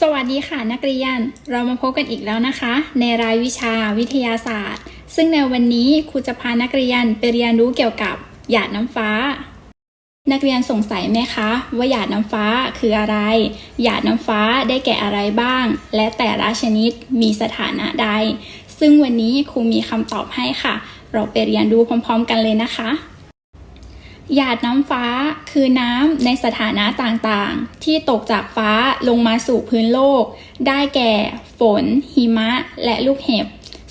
สวัสดีค่ะนักเรียน เรามาพบกันอีกแล้วนะคะ ในรายวิชาวิทยาศาสตร์ ซึ่งในวันนี้ครูจะพานักเรียนไปเรียนรู้เกี่ยวกับหยาดน้ำฟ้า นักเรียนสงสัยไหมคะว่าหยาดน้ำฟ้าคืออะไร หยาดน้ำฟ้าได้แก่อะไรบ้าง และแต่ละชนิดมีสถานะใด ซึ่งวันนี้ครูมีคำตอบให้ค่ะ เราไปเรียนรู้พร้อม ๆ กันเลยนะคะ หยาดน้ำฟ้าคือน้ำในสถานะต่างๆ ที่ตกจากฟ้าลงมาสู่พื้นโลก ได้แก่ ฝน หิมะ และลูกเห็บ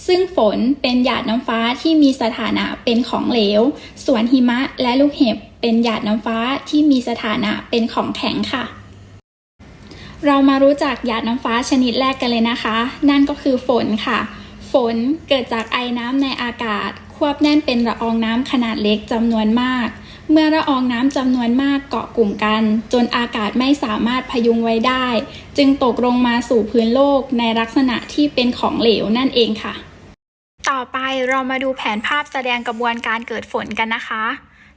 ซึ่งฝนเป็นหยาดน้ำฟ้าที่มีสถานะเป็นของเหลว ส่วนหิมะและลูกเห็บเป็นหยาดน้ำฟ้าที่มีสถานะเป็นของแข็งค่ะ เรามารู้จักหยาดน้ำฟ้าชนิดแรกกันเลยนะคะ นั่นก็คือฝนค่ะ ฝนเกิดจากไอน้ำในอากาศ ควบแน่นเป็นละอองน้ำขนาดเล็กจำนวนมาก เมื่อละอองน้ำจำนวนมากเกาะกลุ่มกัน จนอากาศไม่สามารถพยุงไว้ได้ จึงตกลงมาสู่พื้นโลกในลักษณะที่เป็นของเหลวนั่นเองค่ะ ต่อไปเรามาดูแผนภาพแสดงกระบวนการเกิดฝนกันนะคะ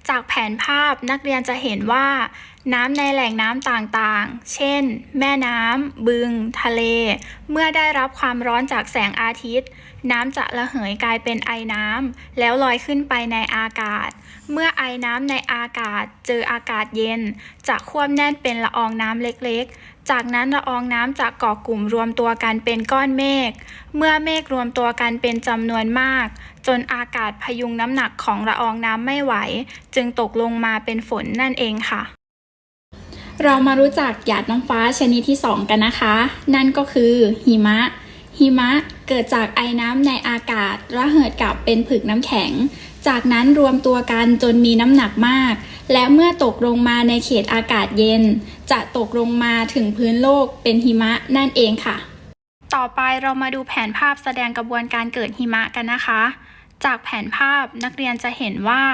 จากแผนภาพนักเรียนจะเห็นว่า น้ำในแหล่งน้ำต่างๆ เช่น แม่น้ำ บึง ทะเล เมื่อได้รับความร้อนจากแสงอาทิตย์ น้ำจะระเหยกลายเป็นไอน้ำ แล้วลอยขึ้นไปในอากาศ เมื่อไอน้ำในอากาศ เจออากาศเย็น จะควบแน่นเป็นละอองน้ำเล็กๆ จากนั้นละอองน้ำจะเกาะกลุ่มรวมตัวกันเป็นก้อนเมฆ เมื่อเมฆรวมตัวกันเป็นจำนวนมาก จนอากาศพยุงน้ำหนักของละอองน้ำไม่ไหว จึงตกลงมาเป็นฝนนั่นเองค่ะ เรามารู้จักหยาดน้ำฟ้าชนิดที่ 2 กันนะคะ นั่นก็คือหิมะ หิมะเกิดจากไอน้ำในอากาศระเหิดกลับเป็นผึกน้ำแข็ง จากนั้นรวมตัวกันจนมีน้ำหนักมาก และเมื่อตกลงมาในเขตอากาศเย็น จะตกลงมาถึงพื้นโลกเป็นหิมะนั่นเองค่ะ ต่อไปเรามาดูแผนภาพแสดงกระบวนการเกิดหิมะกันนะคะ จากแผนภาพนักเรียนจะเห็นว่า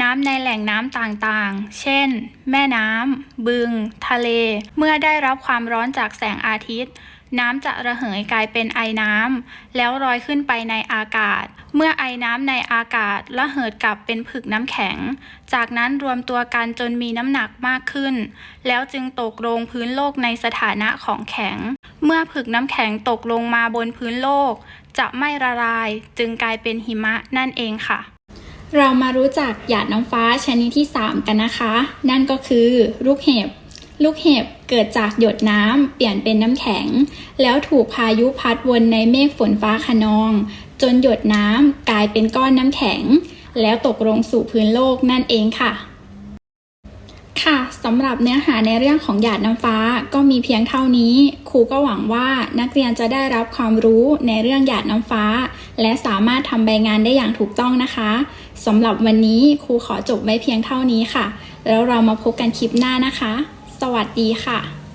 น้ำในแหล่งน้ำต่างๆ เช่น แม่น้ำบึง ทะเล เมื่อได้รับความร้อนจากแสงอาทิตย์น้ำจะระเหยกลายเป็นไอน้ำแล้วลอยขึ้นไปในอากาศ เมื่อไอน้ำในอากาศระเหิดกลับเป็นผึกน้ำแข็ง จากนั้นรวมตัวกันจนมีน้ำหนักมากขึ้น แล้วจึงตกลงพื้นโลกในสถานะของแข็ง เมื่อผึกน้ำแข็งตกลงมาบนพื้นโลก จะไม่ละลายจึงกลายเป็นหิมะนั่นเองค่ะเรามารู้จักหยาดน้ำฟ้าชนิดที่ 3 กันนะคะ นั่นก็คือลูกเห็บ ลูกเห็บเกิดจากหยดน้ำเปลี่ยนเป็นน้ำแข็ง แล้วถูกพายุพัดวนในเมฆฝนฟ้าคะนอง จนหยดน้ำกลายเป็นก้อนน้ำแข็ง แล้วตกลงสู่พื้นโลกนั่นเองค่ะ ค่ะสำหรับเนื้อหาในเรื่องของหยาดน้ำฟ้าก็มีเพียงเท่านี้ ครูก็หวังว่านักเรียนจะได้รับความรู้ในเรื่องหยาดน้ำฟ้า และสามารถทำใบงานได้อย่างถูกต้องนะคะสำหรับวันนี้ครูขอจบไว้เพียงเท่านี้ค่ะ แล้วเรามาพบกันคลิปหน้านะคะ สวัสดีค่ะ